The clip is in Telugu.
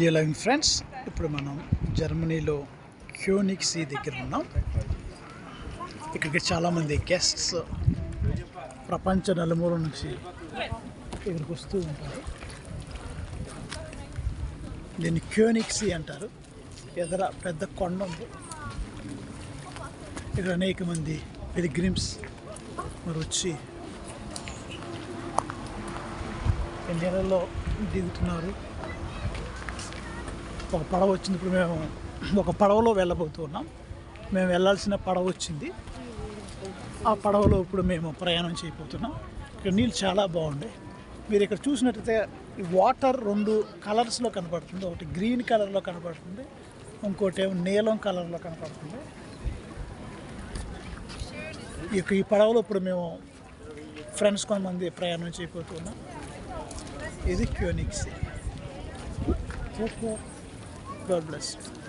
డియర్ లవింగ్ ఫ్రెండ్స్ ఇప్పుడు మనం జర్మనీలో క్యూనిక్ సీ దగ్గర ఉన్నాం. ఇక్కడికి చాలామంది గెస్ట్స్ ప్రపంచ నలుమూల నుంచి ఇక్కడికి వస్తూ ఉంటారు. దీన్ని క్యూనిక్సీ అంటారు. ఎదర పెద్ద కొండ ఉంది. ఇక్కడ అనేక మంది పిలిగ్రిమ్స్ మరి వచ్చి ఈ నీళ్ళలో దిగుతున్నారు. ఒక పడవ వచ్చింది. ఇప్పుడు మేము ఒక పడవలో వెళ్ళబోతున్నాం మేము వెళ్ళాల్సిన పడవ వచ్చింది. ఆ పడవలో ఇప్పుడు మేము ప్రయాణం చేయబోతున్నాం. ఇక్కడ నీళ్ళు చాలా బాగుండే. మీరు ఇక్కడ చూసినట్టయితే ఈ వాటర్ రెండు కలర్స్లో కనపడుతుంది. ఒకటి గ్రీన్ కలర్లో కనపడుతుంది. ఇంకోటి ఏమో నీలం కలర్లో కనపడుతుంది. ఈ ఈ పడవలో ఇప్పుడు మేము ఫ్రెండ్స్ కొంతమంది ప్రయాణం చేయబోతున్నాం. ఇది క్యూనిక్స్. God bless.